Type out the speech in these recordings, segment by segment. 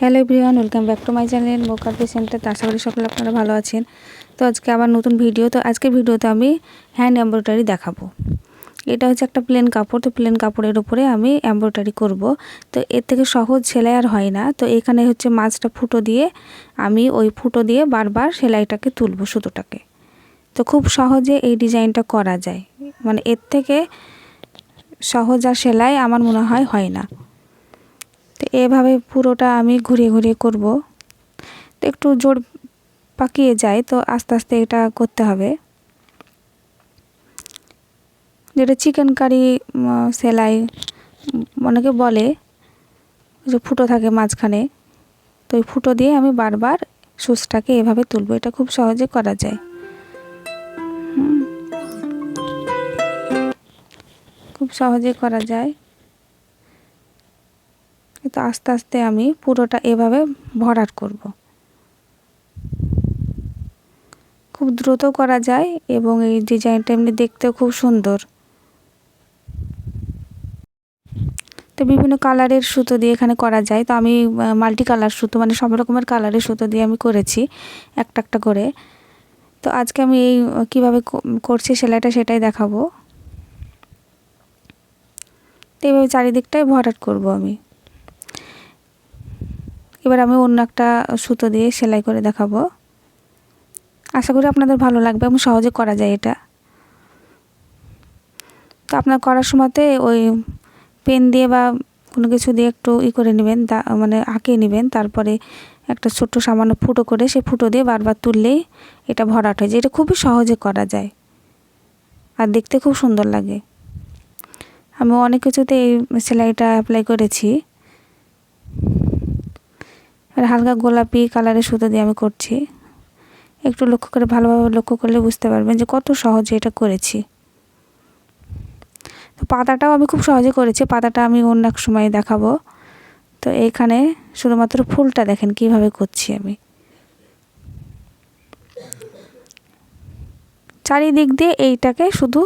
Hello everyone, welcome back to my channel মোকার centre. তো আশা করি সকলে আপনারা ভালো আছেন। তো আজকে আবার নতুন ভিডিও। তো আজকের ভিডিওতে আমি হ্যান্ড এমব্রয়ডারি দেখাবো। এটা হচ্ছে একটা প্লেন কাপড়। তো প্লেন কাপড়ের উপরে আমি এমব্রয়ডারি করব। তো এর থেকে সহজ সেলাই আর হয় না। তো এখানে হচ্ছে মাছটা ফুটো দিয়ে আমি ওই ফুটো দিয়ে বারবার সেলাইটাকে তুলবো সুতোটাকে। তো খুব সহজে এই ডিজাইনটা করা যায়। মানে এর থেকে সহজ আর সেলাই আমার মনে হয় হয় না। এভাবে পুরোটা আমি ঘুরে ঘুরে করব। তো একটু জোর পাকিয়ে যায়, তো আস্তে আস্তে এটা করতে হবে। যেটা চিকেন কারি সেলাই অনেকে বলে যে ফুটো থাকে মাঝখানে। তো ওই ফুটো দিয়ে আমি বারবার সুচটাকে এভাবে তুলবো, এটা খুব সহজে করা যায়। খুব সহজে করা যায়। তো আস্তে আস্তে আমি পুরোটা এভাবে ভরাট করব। খুব দ্রুত করা যায় এবং এই ডিজাইনটা এমনি দেখতেও খুব সুন্দর। তো বিভিন্ন কালারের সুতো দিয়ে এখানে করা যায়। তো আমি মাল্টি কালার সুতো মানে সব রকমের কালারের সুতো দিয়ে আমি করেছি, একটা একটা করে। তো আজকে আমি এই কীভাবে করছি সেলাইটা সেটাই দেখাবো। তো এইভাবে চারিদিকটাই ভরাট করব আমি। এবার আমি অন্য একটা সুতো দিয়ে সেলাই করে দেখাবো। আশা করি আপনাদের ভালো লাগবে, এবং সহজে করা যায় এটা। তো আপনার করার সময়তে ওই পেন দিয়ে বা কোনো কিছু দিয়ে একটু ই করে নেবেন মানে আঁকে নেবেন, তারপরে একটা ছোট্ট সামান্য ফুটো করে সেই ফুটো দিয়ে বারবার তুললেই এটা ভরাট হয়ে যায়। এটা খুবই সহজে করা যায় আর দেখতে খুব সুন্দর লাগে। আমি অনেক কিছুতে এই সেলাইটা অ্যাপ্লাই করেছি। আর হালকা গোলাপি কালারের সুতো দিয়ে আমি করছি। একটু লক্ষ্য করে, ভালোভাবে লক্ষ্য করলে বুঝতে পারবেন যে কত সহজে এটা করেছি। তো পাতাটাও আমি খুব সহজে করেছি, পাতাটা আমি অন্য এক সময় দেখাবো। তো এইখানে শুধুমাত্র ফুলটা দেখেন কীভাবে করছি আমি। চারিদিক দিয়ে এইটাকে শুধু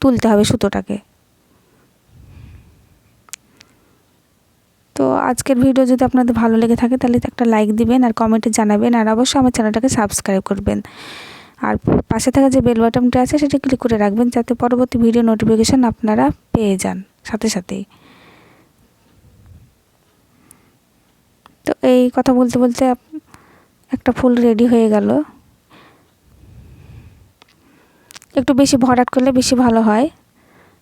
তুলতে হবে সুতোটাকে তো আজকের ভিডিও যদি আপনাদের ভালো লেগে থাকে, তাহলে একটা লাইক দিবেন আর কমেন্টে জানাবেন আর অবশ্যই আমার চ্যানেলটাকে সাবস্ক্রাইব করবেন। আর পাশে থাকা যে বেল বাটনটা আছে, সেটা ক্লিক করে রাখবেন যাতে পরবর্তী ভিডিও নোটিফিকেশান আপনারা পেয়ে যান। সাথে সাথেই। তো এই কথা বলতে বলতে একটা ফুল রেডি হয়ে গেল। একটু বেশি ভরাট করলে বেশি ভালো হয়।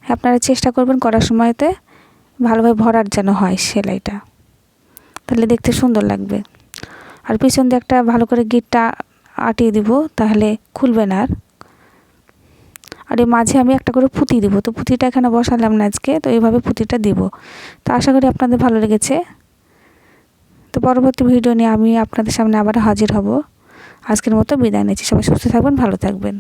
আপনারা চেষ্টা করবেন করার সময়তে। ভালোভাবে ভরাট যেন হয় সেলাইটা। তাহলে দেখতে সুন্দর লাগবে। আর পিছন দিয়ে একটা ভালো করে গিটটা আটিয়ে দিব, তাহলে খুলবে না আর। আর এই মাঝে আমি একটা করে পুঁতি দিব। তো পুঁতিটা এখানে বসালাম না আজকে, তো এইভাবে পুঁতিটা দিব। তো আশা করি আপনাদের ভালো লেগেছে। তো পরবর্তী ভিডিও নিয়ে আমি আপনাদের সামনে আবার হাজির হব। আজকের মতো বিদায় নিচ্ছি। সবাই সুস্থ থাকবেন, ভালো থাকবেন।